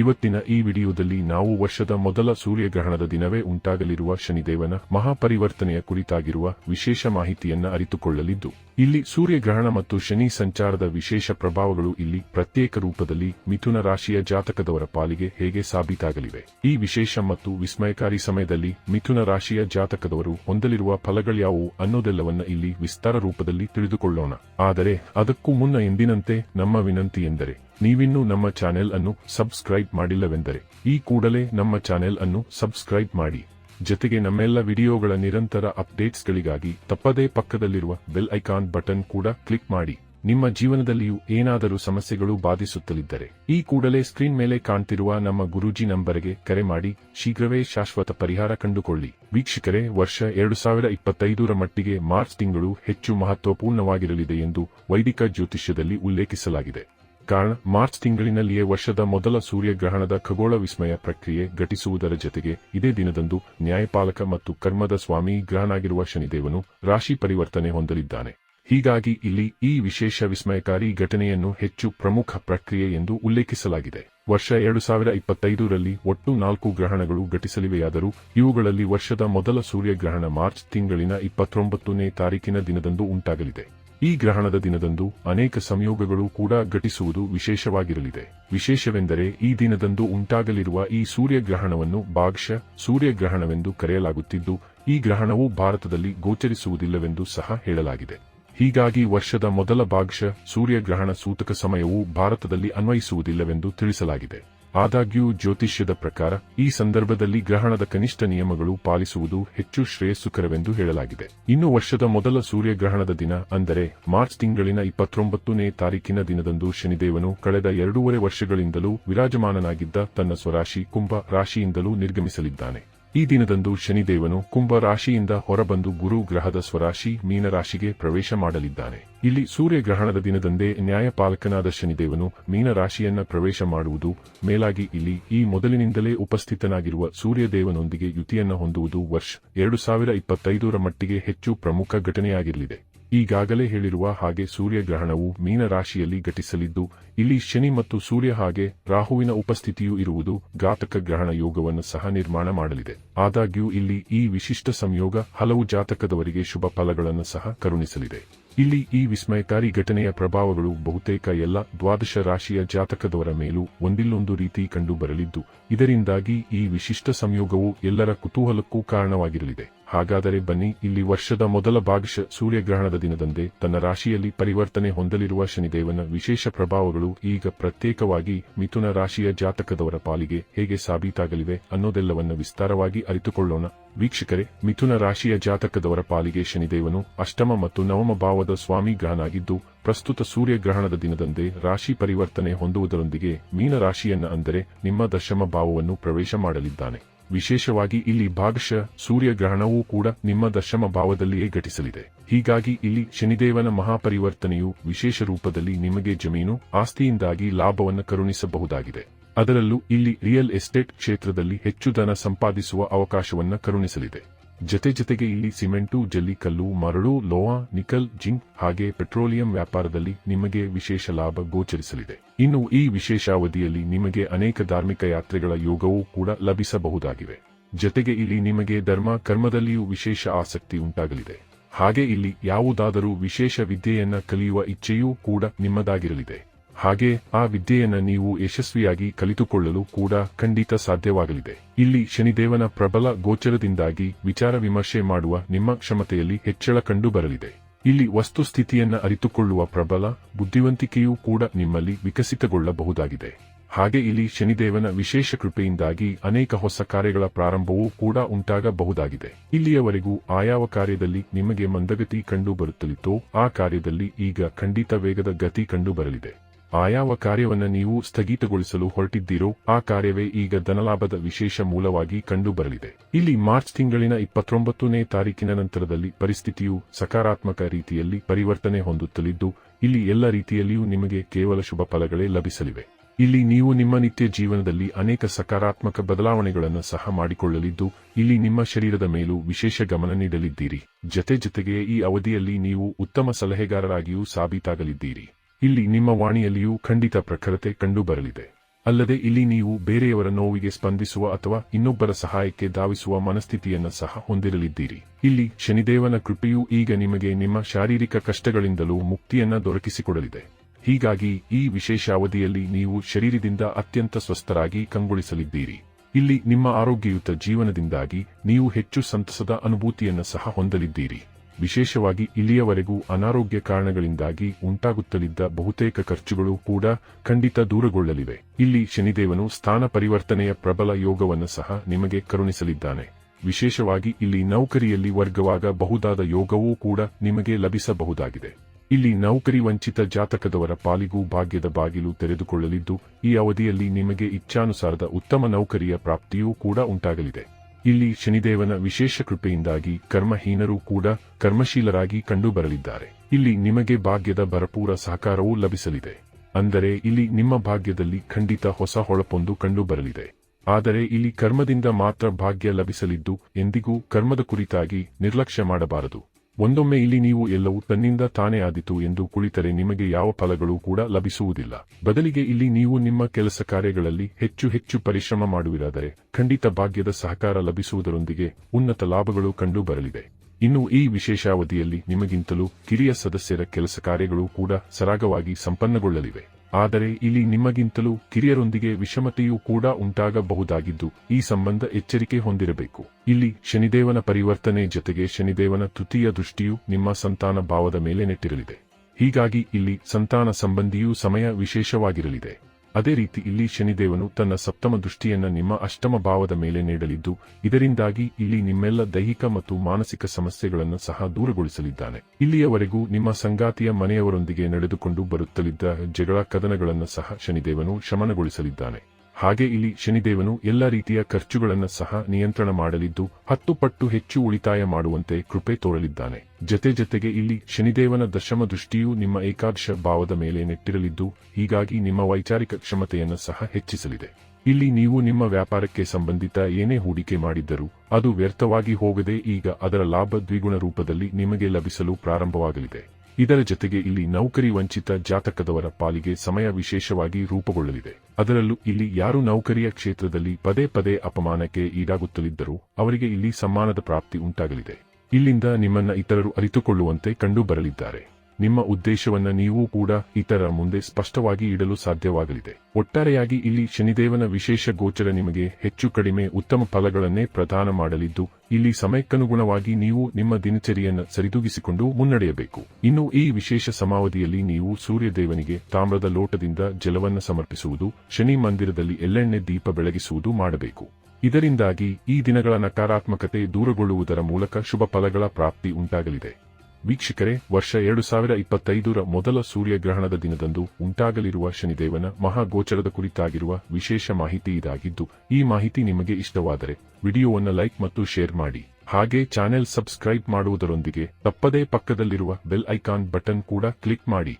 ಇವತ್ತಿನ ಈ ವಿಡಿಯೋದಲ್ಲಿ ನಾವು ವರ್ಷದ ಮೊದಲ ಸೂರ್ಯಗ್ರಹಣದ ದಿನವೇ ಉಂಟಾಗಲಿರುವ ಶನಿದೇವನ ಮಹಾಪರಿವರ್ತನೆಯ ಕುರಿತಾಗಿರುವ ವಿಶೇಷ ಮಾಹಿತಿಯನ್ನ ಅರಿತುಕೊಳ್ಳಲಿದ್ದು, ಇಲ್ಲಿ ಸೂರ್ಯಗ್ರಹಣ ಮತ್ತು ಶನಿ ಸಂಚಾರದ ವಿಶೇಷ ಪ್ರಭಾವಗಳು ಇಲ್ಲಿ ಪ್ರತ್ಯೇಕ ರೂಪದಲ್ಲಿ ಮಿಥುನ ರಾಶಿಯ ಜಾತಕದವರ ಪಾಲಿಗೆ ಹೇಗೆ ಸಾಬೀತಾಗಲಿವೆ. ಈ ವಿಶೇಷ ಮತ್ತು ವಿಸ್ಮಯಕಾರಿ ಸಮಯದಲ್ಲಿ ಮಿಥುನ ರಾಶಿಯ ಜಾತಕದವರು ಹೊಂದಲಿರುವ ಫಲಗಳ್ಯಾವುವು ಅನ್ನೋದೆಲ್ಲವನ್ನ ಇಲ್ಲಿ ವಿಸ್ತಾರ ರೂಪದಲ್ಲಿ ತಿಳಿದುಕೊಳ್ಳೋಣ. ಆದರೆ ಅದಕ್ಕೂ ಮುನ್ನ ಎಂದಿನಂತೆ ನಮ್ಮ ವಿನಂತಿ ಎಂದರೆ ನೀವಿನ್ನೂ ನಮ್ಮ ಚಾನೆಲ್ ಅನ್ನು ಸಬ್ಸ್ಕ್ರೈಬ್ ಮಾಡಿಲ್ಲವೆಂದರೆ ಈ ಕೂಡಲೇ ನಮ್ಮ ಚಾನೆಲ್ ಅನ್ನು ಸಬ್ಸ್ಕ್ರೈಬ್ ಮಾಡಿ. ಜೊತೆಗೆ ನಮ್ಮೆಲ್ಲ ವಿಡಿಯೋಗಳ ನಿರಂತರ ಅಪ್ಡೇಟ್ಸ್ಗಳಿಗಾಗಿ ತಪ್ಪದೇ ಪಕ್ಕದಲ್ಲಿರುವ ಬೆಲ್ ಐಕಾನ್ ಬಟನ್ ಕೂಡ ಕ್ಲಿಕ್ ಮಾಡಿ. ನಿಮ್ಮ ಜೀವನದಲ್ಲಿಯೂ ಏನಾದರೂ ಸಮಸ್ಯೆಗಳು ಬಾಧಿಸುತ್ತಲಿದ್ದರೆ ಈ ಕೂಡಲೇ ಸ್ಕ್ರೀನ್ ಮೇಲೆ ಕಾಣ್ತಿರುವ ನಮ್ಮ ಗುರೂಜಿ ನಂಬರ್ಗೆ ಕರೆ ಮಾಡಿ. ಶೀಘ್ರವೇ ಶಾಶ್ವತ ಪರಿಹಾರ ಕಂಡುಕೊಳ್ಳಿ. ವೀಕ್ಷಕರೇ, ವರ್ಷ ಎರಡು ಸಾವಿರ ಇಪ್ಪತ್ತೈದರ ಮಟ್ಟಿಗೆ ಮಾರ್ಚ್ ತಿಂಗಳು ಹೆಚ್ಚು ಮಹತ್ವಪೂರ್ಣವಾಗಿರಲಿದೆ ಎಂದು ವೈದಿಕ ಜ್ಯೋತಿಷ್ಯದಲ್ಲಿ ಉಲ್ಲೇಖಿಸಲಾಗಿದೆ. ಕಾರಣ ಮಾರ್ಚ್ ತಿಂಗಳಿನಲ್ಲಿಯೇ ವರ್ಷದ ಮೊದಲ ಸೂರ್ಯಗ್ರಹಣದ ಖಗೋಳ ವಿಸ್ಮಯ ಪ್ರಕ್ರಿಯೆ ಘಟಿಸುವುದರ ಜೊತೆಗೆ ಇದೇ ದಿನದಂದು ನ್ಯಾಯಪಾಲಕ ಮತ್ತು ಕರ್ಮದ ಸ್ವಾಮಿ ಗ್ರಹನಾಗಿರುವ ಶನಿದೇವನು ರಾಶಿ ಪರಿವರ್ತನೆ ಹೊಂದಲಿದ್ದಾನೆ. ಹೀಗಾಗಿ ಇಲ್ಲಿ ಈ ವಿಶೇಷ ವಿಸ್ಮಯಕಾರಿ ಘಟನೆಯನ್ನು ಹೆಚ್ಚು ಪ್ರಮುಖ ಪ್ರಕ್ರಿಯೆ ಎಂದು ಉಲ್ಲೇಖಿಸಲಾಗಿದೆ. ವರ್ಷ ಎರಡು ಸಾವಿರ ಇಪ್ಪತ್ತೈದರಲ್ಲಿ ಒಟ್ಟು ನಾಲ್ಕು ಗ್ರಹಣಗಳು ಘಟಿಸಲಿವೆಯಾದರೂ ಇವುಗಳಲ್ಲಿ ವರ್ಷದ ಮೊದಲ ಸೂರ್ಯಗ್ರಹಣ ಮಾರ್ಚ್ ತಿಂಗಳಿನ ಇಪ್ಪತ್ತೊಂಬತ್ತನೇ ತಾರೀಕಿನ ದಿನದಂದು ಉಂಟಾಗಲಿದೆ. ಈ ಗ್ರಹಣದ ದಿನದಂದು ಅನೇಕ ಸಂಯೋಗಗಳು ಕೂಡ ಘಟಿಸುವುದು ವಿಶೇಷವಾಗಿರಲಿದೆ. ವಿಶೇಷವೆಂದರೆ ಈ ದಿನದಂದು ಉಂಟಾಗಲಿರುವ ಈ ಸೂರ್ಯಗ್ರಹಣವನ್ನು ಭಾಗ್ಯ ಸೂರ್ಯಗ್ರಹಣವೆಂದು ಕರೆಯಲಾಗುತ್ತಿದ್ದು, ಈ ಗ್ರಹಣವು ಭಾರತದಲ್ಲಿ ಗೋಚರಿಸುವುದಿಲ್ಲವೆಂದು ಸಹ ಹೇಳಲಾಗಿದೆ. ಹೀಗಾಗಿ ವರ್ಷದ ಮೊದಲ ಭಾಗ್ಯ ಸೂರ್ಯಗ್ರಹಣ ಸೂತಕ ಸಮಯವು ಭಾರತದಲ್ಲಿ ಅನ್ವಯಿಸುವುದಿಲ್ಲವೆಂದು ತಿಳಿಸಲಾಗಿದೆ. ಆದಾಗ್ಯೂ ಜ್ಯೋತಿಷ್ಯದ ಪ್ರಕಾರ, ಈ ಸಂದರ್ಭದಲ್ಲಿ ಗ್ರಹಣದ ಕನಿಷ್ಠ ನಿಯಮಗಳು ಪಾಲಿಸುವುದು ಹೆಚ್ಚು ಶ್ರೇಯಸ್ಸುಕರವೆಂದು ಹೇಳಲಾಗಿದೆ. ಇನ್ನು ವರ್ಷದ ಮೊದಲ ಸೂರ್ಯಗ್ರಹಣದ ದಿನ, ಅಂದರೆ ಮಾರ್ಚ್ ತಿಂಗಳಿನ ಇಪ್ಪತ್ತೊಂಬತ್ತನೇ ತಾರೀಕಿನ ದಿನದಂದು ಶನಿದೇವನು ಕಳೆದ ಎರಡೂವರೆ ವರ್ಷಗಳಿಂದಲೂ ವಿರಾಜಮಾನನಾಗಿದ್ದ ತನ್ನ ಸ್ವರಾಶಿ ಕುಂಭ ರಾಶಿಯಿಂದಲೂ ನಿರ್ಗಮಿಸಲಿದ್ದಾನೆ. ಈ ದಿನದಂದು ಶನಿದೇವನು ಕುಂಭ ರಾಶಿಯಿಂದ ಹೊರಬಂದು ಗುರು ಗ್ರಹದ ಸ್ವರಾಶಿ ಮೀನರಾಶಿಗೆ ಪ್ರವೇಶ ಮಾಡಲಿದ್ದಾನೆ. ಇಲ್ಲಿ ಸೂರ್ಯಗ್ರಹಣದ ದಿನದಂದೇ ನ್ಯಾಯಪಾಲಕನಾದ ಶನಿದೇವನು ಮೀನರಾಶಿಯನ್ನ ಪ್ರವೇಶ ಮಾಡುವುದು ಮೇಲಾಗಿ ಇಲ್ಲಿ ಈ ಮೊದಲಿನಿಂದಲೇ ಉಪಸ್ಥಿತನಾಗಿರುವ ಸೂರ್ಯದೇವನೊಂದಿಗೆ ಯುತಿಯನ್ನ ಹೊಂದುವುದು ವರ್ಷ ಎರಡು ಸಾವಿರ ಇಪ್ಪತ್ತೈದರ ಮಟ್ಟಿಗೆ ಹೆಚ್ಚು ಪ್ರಮುಖ ಘಟನೆಯಾಗಿರಲಿದೆ. ಈಗಾಗಲೇ ಹೇಳಿರುವ ಹಾಗೆ ಸೂರ್ಯಗ್ರಹಣವು ಮೀನರಾಶಿಯಲ್ಲಿ ಘಟಿಸಲಿದ್ದು, ಇಲ್ಲಿ ಶನಿ ಮತ್ತು ಸೂರ್ಯ ಹಾಗೆ ರಾಹುವಿನ ಉಪಸ್ಥಿತಿಯೂ ಇರುವುದು ಘಾತಕ ಗ್ರಹಣ ಯೋಗವನ್ನು ಸಹ ನಿರ್ಮಾಣ ಮಾಡಲಿದೆ. ಆದಾಗ್ಯೂ ಇಲ್ಲಿ ಈ ವಿಶಿಷ್ಟ ಸಂಯೋಗ ಹಲವು ಜಾತಕದವರಿಗೆ ಶುಭ ಫಲಗಳನ್ನು ಸಹ ಕರುಣಿಸಲಿದೆ. ಇಲ್ಲಿ ಈ ವಿಸ್ಮಯಕಾರಿ ಘಟನೆಯ ಪ್ರಭಾವಗಳು ಬಹುತೇಕ ಎಲ್ಲ ದ್ವಾದಶ ರಾಶಿಯ ಜಾತಕದವರ ಮೇಲೂ ಒಂದಿಲ್ಲೊಂದು ರೀತಿ ಕಂಡುಬರಲಿದ್ದು, ಇದರಿಂದಾಗಿ ಈ ವಿಶಿಷ್ಟ ಸಂಯೋಗವು ಎಲ್ಲರ ಕುತೂಹಲಕ್ಕೂ ಕಾರಣವಾಗಿರಲಿದೆ. ಹಾಗಾದರೆ ಬನ್ನಿ, ಇಲ್ಲಿ ವರ್ಷದ ಮೊದಲ ಭಾಗಶಃ ಸೂರ್ಯಗ್ರಹಣದ ದಿನದಂದೇ ತನ್ನ ರಾಶಿಯಲ್ಲಿ ಪರಿವರ್ತನೆ ಹೊಂದಲಿರುವ ಶನಿದೇವನ ವಿಶೇಷ ಪ್ರಭಾವಗಳು ಈಗ ಪ್ರತ್ಯೇಕವಾಗಿ ಮಿಥುನ ರಾಶಿಯ ಜಾತಕದವರ ಪಾಲಿಗೆ ಹೇಗೆ ಸಾಬೀತಾಗಲಿವೆ ಅನ್ನೋದೆಲ್ಲವನ್ನ ವಿಸ್ತಾರವಾಗಿ ಅರಿತುಕೊಳ್ಳೋಣ. ವೀಕ್ಷಕರೇ, ಮಿಥುನ ರಾಶಿಯ ಜಾತಕದವರ ಪಾಲಿಗೆ ಶನಿದೇವನು ಅಷ್ಟಮ ಮತ್ತು ನವಮ ಭಾವದ ಸ್ವಾಮಿ ಗ್ರಹನಾಗಿದ್ದು, ಪ್ರಸ್ತುತ ಸೂರ್ಯಗ್ರಹಣದ ದಿನದಂದೇ ರಾಶಿ ಪರಿವರ್ತನೆ ಹೊಂದುವುದರೊಂದಿಗೆ ಮೀನ ರಾಶಿಯನ್ನ ಅಂದರೆ ನಿಮ್ಮ ದಶಮ ಭಾವವನ್ನು ಪ್ರವೇಶ ಮಾಡಲಿದ್ದಾನೆ. ವಿಶೇಷವಾಗಿ ಇಲ್ಲಿ ಭಾಗಶಃ ಸೂರ್ಯಗ್ರಹಣವೂ ಕೂಡ ನಿಮ್ಮ ದಶಮ ಭಾವದಲ್ಲಿಯೇ ಘಟಿಸಲಿದೆ. ಹೀಗಾಗಿ ಇಲ್ಲಿ ಶನಿದೇವನ ಮಹಾಪರಿವರ್ತನೆಯು ವಿಶೇಷ ರೂಪದಲ್ಲಿ ನಿಮಗೆ ಜಮೀನು, ಆಸ್ತಿಯಿಂದಾಗಿ ಲಾಭವನ್ನು ಕರುಣಿಸಬಹುದಾಗಿದೆ. ಅದರಲ್ಲೂ ಇಲ್ಲಿ ರಿಯಲ್ ಎಸ್ಟೇಟ್ ಕ್ಷೇತ್ರದಲ್ಲಿ ಹೆಚ್ಚು ಧನ ಸಂಪಾದಿಸುವ ಅವಕಾಶವನ್ನು ಕರುಣಿಸಲಿದೆ. ಜತೆ ಜತೆಗೆ ಇಲ್ಲಿ ಸಿಮೆಂಟು ಜಲ್ಲಿಕಲ್ಲು ಮರಳು, ಲೋಹಾ, ನಿಕಲ್, ಜಿಂಕ್ ಹಾಗೆ ಪೆಟ್ರೋಲಿಯಂ ವ್ಯಾಪಾರದಲ್ಲಿ ನಿಮಗೆ ವಿಶೇಷ ಲಾಭ ಗೋಚರಿಸಲಿದೆ. ಇನ್ನು ಈ ವಿಶೇಷ ಅವಧಿಯಲ್ಲಿ ನಿಮಗೆ ಅನೇಕ ಧಾರ್ಮಿಕ ಯಾತ್ರೆಗಳ ಯೋಗವೂ ಕೂಡ ಲಭಿಸಬಹುದಾಗಿವೆ ಜತೆಗೆ ಇಲ್ಲಿ ನಿಮಗೆ ಧರ್ಮ ಕರ್ಮದಲ್ಲಿಯೂ ವಿಶೇಷ ಆಸಕ್ತಿ ಉಂಟಾಗಲಿದೆ. ಹಾಗೆ ಇಲ್ಲಿ ಯಾವುದಾದರೂ ವಿಶೇಷ ವಿದ್ಯೆಯನ್ನ ಕಲಿಯುವ ಇಚ್ಛೆಯೂ ಕೂಡ ನಿಮ್ಮದಾಗಿರಲಿದೆ. ಹಾಗೆ ಆ ವಿದ್ಯೆಯನ್ನು ನೀವು ಯಶಸ್ವಿಯಾಗಿ ಕಲಿತುಕೊಳ್ಳಲು ಕೂಡ ಖಂಡಿತ ಸಾಧ್ಯವಾಗಲಿದೆ. ಇಲ್ಲಿ ಶನಿದೇವನ ಪ್ರಬಲ ಗೋಚರದಿಂದಾಗಿ ವಿಚಾರ ವಿಮರ್ಶೆ ಮಾಡುವ ನಿಮ್ಮ ಕ್ಷಮತೆಯಲ್ಲಿ ಹೆಚ್ಚಳ ಕಂಡುಬರಲಿದೆ. ಇಲ್ಲಿ ವಸ್ತುಸ್ಥಿತಿಯನ್ನ ಅರಿತುಕೊಳ್ಳುವ ಪ್ರಬಲ ಬುದ್ಧಿವಂತಿಕೆಯೂ ಕೂಡ ನಿಮ್ಮಲ್ಲಿ ವಿಕಸಿತಗೊಳ್ಳಬಹುದಾಗಿದೆ. ಹಾಗೆ ಇಲ್ಲಿ ಶನಿದೇವನ ವಿಶೇಷ ಕೃಪೆಯಿಂದಾಗಿ ಅನೇಕ ಹೊಸ ಕಾರ್ಯಗಳ ಪ್ರಾರಂಭವೂ ಕೂಡ ಉಂಟಾಗಬಹುದಾಗಿದೆ. ಇಲ್ಲಿಯವರೆಗೂ ಆಯಾವ ಕಾರ್ಯದಲ್ಲಿ ನಿಮಗೆ ಮಂದಗತಿ ಕಂಡು ಬರುತ್ತಲಿತ್ತೋ ಆ ಕಾರ್ಯದಲ್ಲಿ ಈಗ ಖಂಡಿತ ವೇಗದ ಗತಿ ಕಂಡು ಬರಲಿದೆ ಆಯಾವ ಕಾರ್ಯವನ್ನು ನೀವು ಸ್ಥಗಿತಗೊಳಿಸಲು ಹೊರಟಿದ್ದೀರೋ ಆ ಕಾರ್ಯವೇ ಈಗ ಧನಲಾಭದ ವಿಶೇಷ ಮೂಲವಾಗಿ ಕಂಡುಬರಲಿದೆ. ಇಲ್ಲಿ ಮಾರ್ಚ್ ತಿಂಗಳಿನ ಇಪ್ಪತ್ತೊಂಬತ್ತನೇ ತಾರೀಕಿನ ನಂತರದಲ್ಲಿ ಪರಿಸ್ಥಿತಿಯು ಸಕಾರಾತ್ಮಕ ರೀತಿಯಲ್ಲಿ ಪರಿವರ್ತನೆ ಹೊಂದುತ್ತಲಿದ್ದು, ಇಲ್ಲಿ ಎಲ್ಲ ರೀತಿಯಲ್ಲಿಯೂ ನಿಮಗೆ ಕೇವಲ ಶುಭ ಫಲಗಳೇ ಲಭಿಸಲಿವೆ. ಇಲ್ಲಿ ನೀವು ನಿಮ್ಮ ನಿತ್ಯ ಜೀವನದಲ್ಲಿ ಅನೇಕ ಸಕಾರಾತ್ಮಕ ಬದಲಾವಣೆಗಳನ್ನು ಸಹ ಮಾಡಿಕೊಳ್ಳಲಿದ್ದು, ಇಲ್ಲಿ ನಿಮ್ಮ ಶರೀರದ ಮೇಲೂ ವಿಶೇಷ ಗಮನ ನೀಡಲಿದ್ದೀರಿ. ಜತೆ ಜತೆಗೆ ಈ ಅವಧಿಯಲ್ಲಿ ನೀವು ಉತ್ತಮ ಸಲಹೆಗಾರರಾಗಿಯೂ ಸಾಬೀತಾಗಲಿದ್ದೀರಿ. ಇಲ್ಲಿ ನಿಮ್ಮ ವಾಣಿಯಲ್ಲಿಯೂ ಖಂಡಿತ ಪ್ರಖರತೆ ಕಂಡುಬರಲಿದೆ. ಅಲ್ಲದೆ ಇಲ್ಲಿ ನೀವು ಬೇರೆಯವರ ನೋವಿಗೆ ಸ್ಪಂದಿಸುವ ಅಥವಾ ಇನ್ನೊಬ್ಬರ ಸಹಾಯಕ್ಕೆ ಧಾವಿಸುವ ಮನಸ್ಥಿತಿಯನ್ನು ಸಹ ಹೊಂದಿರಲಿದ್ದೀರಿ. ಇಲ್ಲಿ ಶನಿದೇವನ ಕೃಪೆಯೂ ಈಗ ನಿಮಗೆ ನಿಮ್ಮ ಶಾರೀರಿಕ ಕಷ್ಟಗಳಿಂದಲೂ ಮುಕ್ತಿಯನ್ನ ದೊರಕಿಸಿಕೊಡಲಿದೆ. ಹೀಗಾಗಿ ಈ ವಿಶೇಷ ಅವಧಿಯಲ್ಲಿ ನೀವು ಶರೀರದಿಂದ ಅತ್ಯಂತ ಸ್ವಸ್ಥರಾಗಿ ಕಂಗೊಳಿಸಲಿದ್ದೀರಿ. ಇಲ್ಲಿ ನಿಮ್ಮ ಆರೋಗ್ಯಯುತ ಜೀವನದಿಂದಾಗಿ ನೀವು ಹೆಚ್ಚು ಸಂತಸದ ಅನುಭೂತಿಯನ್ನು ಸಹ ಹೊಂದಲಿದ್ದೀರಿ. ವಿಶೇಷವಾಗಿ ಇಲ್ಲಿಯವರೆಗೂ ಅನಾರೋಗ್ಯ ಕಾರಣಗಳಿಂದಾಗಿ ಉಂಟಾಗುತ್ತಲಿದ್ದ ಬಹುತೇಕ ಖರ್ಚುಗಳು ಕೂಡ ಖಂಡಿತ ದೂರಗೊಳ್ಳಲಿವೆ. ಇಲ್ಲಿ ಶನಿದೇವನು ಸ್ಥಾನ ಪರಿವರ್ತನೆಯ ಪ್ರಬಲ ಯೋಗವನ್ನು ಸಹ ನಿಮಗೆ ಕರುಣಿಸಲಿದ್ದಾನೆ. ವಿಶೇಷವಾಗಿ ಇಲ್ಲಿ ನೌಕರಿಯಲ್ಲಿ ವರ್ಗವಾಗಬಹುದಾದ ಯೋಗವೂ ಕೂಡ ನಿಮಗೆ ಲಭಿಸಬಹುದಾಗಿದೆ. ಇಲ್ಲಿ ನೌಕರಿ ವಂಚಿತ ಜಾತಕದವರ ಪಾಲಿಗೂ ಭಾಗ್ಯದ ಬಾಗಿಲು ತೆರೆದುಕೊಳ್ಳಲಿದ್ದು, ಈ ಅವಧಿಯಲ್ಲಿ ನಿಮಗೆ ಇಚ್ಛಾನುಸಾರದ ಉತ್ತಮ ನೌಕರಿಯ ಪ್ರಾಪ್ತಿಯೂ ಕೂಡ ಉಂಟಾಗಲಿದೆ. ಇಲ್ಲಿ ಶನಿದೇವನ ವಿಶೇಷ ಕೃಪೆಯಿಂದಾಗಿ ಕರ್ಮಹೀನರೂ ಕೂಡ ಕರ್ಮಶೀಲರಾಗಿ ಕಂಡುಬರಲಿದ್ದಾರೆ. ಇಲ್ಲಿ ನಿಮಗೆ ಭಾಗ್ಯದ ಭರಪೂರ ಸಹಕಾರವೂ ಲಭಿಸಲಿದೆ. ಅಂದರೆ ಇಲ್ಲಿ ನಿಮ್ಮ ಭಾಗ್ಯದಲ್ಲಿ ಖಂಡಿತ ಹೊಸ ಹೊಳಪೊಂದು ಕಂಡುಬರಲಿದೆ. ಆದರೆ ಇಲ್ಲಿ ಕರ್ಮದಿಂದ ಮಾತ್ರ ಭಾಗ್ಯ ಲಭಿಸಲಿದ್ದು ಎಂದಿಗೂ ಕರ್ಮದ ಕುರಿತಾಗಿ ನಿರ್ಲಕ್ಷ್ಯ ಮಾಡಬಾರದು. ಒಂದೊಮ್ಮೆ ಇಲ್ಲಿ ನೀವು ಎಲ್ಲವೂ ತನ್ನಿಂದ ತಾನೇ ಆದಿತು ಎಂದು ಕುಳಿತರೆ ನಿಮಗೆ ಯಾವ ಫಲಗಳು ಕೂಡ ಲಭಿಸುವುದಿಲ್ಲ. ಬದಲಿಗೆ ಇಲ್ಲಿ ನೀವು ನಿಮ್ಮ ಕೆಲಸ ಕಾರ್ಯಗಳಲ್ಲಿ ಹೆಚ್ಚು ಹೆಚ್ಚು ಪರಿಶ್ರಮ ಮಾಡುವಿರಾದರೆ ಖಂಡಿತ ಭಾಗ್ಯದ ಸಹಕಾರ ಲಭಿಸುವುದರೊಂದಿಗೆ ಉನ್ನತ ಲಾಭಗಳು ಕಂಡು ಬರಲಿದೆ ಇನ್ನು ಈ ವಿಶೇಷಾವಧಿಯಲ್ಲಿ ನಿಮಗಿಂತಲೂ ಕಿರಿಯ ಸದಸ್ಯರ ಕೆಲಸ ಕಾರ್ಯಗಳು ಕೂಡ ಸರಾಗವಾಗಿ ಸಂಪನ್ನಗೊಳ್ಳಲಿವೆ. ಆದರೆ ಇಲ್ಲಿ ನಿಮಗಿಂತಲೂ ಕಿರಿಯರೊಂದಿಗೆ ವಿಷಮತೆಯೂ ಕೂಡ ಉಂಟಾಗಬಹುದಾಗಿದ್ದು, ಈ ಸಂಬಂಧ ಎಚ್ಚರಿಕೆ ಹೊಂದಿರಬೇಕು. ಇಲ್ಲಿ ಶನಿದೇವನ ಪರಿವರ್ತನೆ ಜೊತೆಗೆ ಶನಿದೇವನ ತೃತೀಯ ದೃಷ್ಟಿಯು ನಿಮ್ಮ ಸಂತಾನ ಭಾವದ ಮೇಲೆ ನೆಟ್ಟಿರಲಿದೆ. ಹೀಗಾಗಿ ಇಲ್ಲಿ ಸಂತಾನ ಸಂಬಂಧಿಯೂ ಸಮಯ ವಿಶೇಷವಾಗಿರಲಿದೆ. ಅದೇ ರೀತಿ ಇಲ್ಲಿ ಶನಿದೇವನು ತನ್ನ ಸಪ್ತಮ ದೃಷ್ಟಿಯನ್ನ ನಿಮ್ಮ ಅಷ್ಟಮ ಭಾವದ ಮೇಲೆ ನೀಡಲಿದ್ದು, ಇದರಿಂದಾಗಿ ಇಲ್ಲಿ ನಿಮ್ಮೆಲ್ಲ ದೈಹಿಕ ಮತ್ತು ಮಾನಸಿಕ ಸಮಸ್ಯೆಗಳನ್ನು ಸಹ ದೂರಗೊಳಿಸಲಿದ್ದಾನೆ. ಇಲ್ಲಿಯವರೆಗೂ ನಿಮ್ಮ ಸಂಗಾತಿಯ ಮನೆಯವರೊಂದಿಗೆ ನಡೆದುಕೊಂಡು ಬರುತ್ತಲಿದ್ದ ಜಗಳ ಕದನಗಳನ್ನು ಸಹ ಶನಿದೇವನು ಶಮನಗೊಳಿಸಲಿದ್ದಾನೆ. ಹಾಗೆ ಇಲ್ಲಿ ಶನಿದೇವನು ಎಲ್ಲ ರೀತಿಯ ಖರ್ಚುಗಳನ್ನು ಸಹ ನಿಯಂತ್ರಣ ಮಾಡಲಿದ್ದು ಹತ್ತು ಪಟ್ಟು ಹೆಚ್ಚು ಉಳಿತಾಯ ಮಾಡುವಂತೆ ಕೃಪೆ ತೋರಲಿದ್ದಾನೆ. ಜತೆ ಜತೆಗೆ ಇಲ್ಲಿ ಶನಿದೇವನ ದಶಮ ದೃಷ್ಟಿಯು ನಿಮ್ಮ ಏಕಾದಶ ಭಾವದ ಮೇಲೆ ನೆಟ್ಟಿರಲಿದ್ದು ಹೀಗಾಗಿ ನಿಮ್ಮ ವೈಚಾರಿಕ ಕ್ಷಮತೆಯನ್ನು ಸಹ ಹೆಚ್ಚಿಸಲಿದೆ. ಇಲ್ಲಿ ನೀವು ನಿಮ್ಮ ವ್ಯಾಪಾರಕ್ಕೆ ಸಂಬಂಧಿತ ಏನೇ ಹೂಡಿಕೆ ಮಾಡಿದ್ದರೂ ಅದು ವ್ಯರ್ಥವಾಗಿ ಹೋಗದೆ ಈಗ ಅದರ ಲಾಭ ದ್ವಿಗುಣ ರೂಪದಲ್ಲಿ ನಿಮಗೆ ಲಭಿಸಲು ಪ್ರಾರಂಭವಾಗಲಿದೆ. ಇದರ ಜೊತೆಗೆ ಇಲ್ಲಿ ನೌಕರಿ ವಂಚಿತ ಜಾತಕದವರ ಪಾಲಿಗೆ ಸಮಯ ವಿಶೇಷವಾಗಿ ರೂಪುಗೊಳ್ಳಲಿದೆ. ಅದರಲ್ಲೂ ಇಲ್ಲಿ ಯಾರು ನೌಕರಿಯ ಕ್ಷೇತ್ರದಲ್ಲಿ ಪದೇ ಪದೇ ಅಪಮಾನಕ್ಕೆ ಈಡಾಗುತ್ತಲಿದ್ದರೂ ಅವರಿಗೆ ಇಲ್ಲಿ ಸಮ್ಮಾನದ ಪ್ರಾಪ್ತಿ ಉಂಟಾಗಲಿದೆ. ಇಲ್ಲಿಂದ ನಿಮ್ಮನ್ನ ಇತರರು ಅರಿತುಕೊಳ್ಳುವಂತೆ ಕಂಡು ಬರಲಿದ್ದಾರೆ ನಿಮ್ಮ ಉದ್ದೇಶವನ್ನ ನೀವು ಕೂಡ ಇತರ ಮುಂದೆ ಸ್ಪಷ್ಟವಾಗಿ ಇಡಲು ಸಾಧ್ಯವಾಗಲಿದೆ. ಒಟ್ಟಾರೆಯಾಗಿ ಇಲ್ಲಿ ಶನಿದೇವನ ವಿಶೇಷ ಗೋಚರ ನಿಮಗೆ ಹೆಚ್ಚು ಕಡಿಮೆ ಉತ್ತಮ ಫಲಗಳನ್ನೇ ಪ್ರದಾನ ಮಾಡಲಿದ್ದು, ಇಲ್ಲಿ ಸಮಯಕ್ಕನುಗುಣವಾಗಿ ನೀವು ನಿಮ್ಮ ದಿನಚರಿಯನ್ನು ಸರಿದೂಗಿಸಿಕೊಂಡು ಮುನ್ನಡೆಯಬೇಕು. ಇನ್ನು ಈ ವಿಶೇಷ ಸಮಾವಧಿಯಲ್ಲಿ ನೀವು ಸೂರ್ಯದೇವನಿಗೆ ತಾಮ್ರದ ಲೋಟದಿಂದ ಜಲವನ್ನು ಸಮರ್ಪಿಸುವುದು, ಶನಿ ಮಂದಿರದಲ್ಲಿ ಎಳ್ಳೆಣ್ಣೆ ದೀಪ ಬೆಳಗಿಸುವುದು ಮಾಡಬೇಕು. ಇದರಿಂದಾಗಿ ಈ ದಿನಗಳ ನಕಾರಾತ್ಮಕತೆ ದೂರಗೊಳ್ಳುವುದರ ಮೂಲಕ ಶುಭ ಫಲಗಳ ಪ್ರಾಪ್ತಿ ಉಂಟಾಗಲಿದೆ. ವೀಕ್ಷಕರೇ, ವರ್ಷ ಎರಡು ಸಾವಿರ ಇಪ್ಪತ್ತೈದರ ಮೊದಲ ಸೂರ್ಯಗ್ರಹಣದ ದಿನದಂದು ಉಂಟಾಗಲಿರುವ ಶನಿದೇವನ ಮಹಾಗೋಚರದ ಕುರಿತಾಗಿರುವ ವಿಶೇಷ ಮಾಹಿತಿ ಇದಾಗಿದ್ದು, ಈ ಮಾಹಿತಿ ನಿಮಗೆ ಇಷ್ಟವಾದರೆ ವಿಡಿಯೋವನ್ನು ಲೈಕ್ ಮತ್ತು ಶೇರ್ ಮಾಡಿ. ಹಾಗೆ ಚಾನೆಲ್ ಸಬ್ಸ್ಕ್ರೈಬ್ ಮಾಡುವುದರೊಂದಿಗೆ ತಪ್ಪದೇ ಪಕ್ಕದಲ್ಲಿರುವ ಬೆಲ್ ಐಕಾನ್ ಬಟನ್ ಕೂಡ ಕ್ಲಿಕ್ ಮಾಡಿ.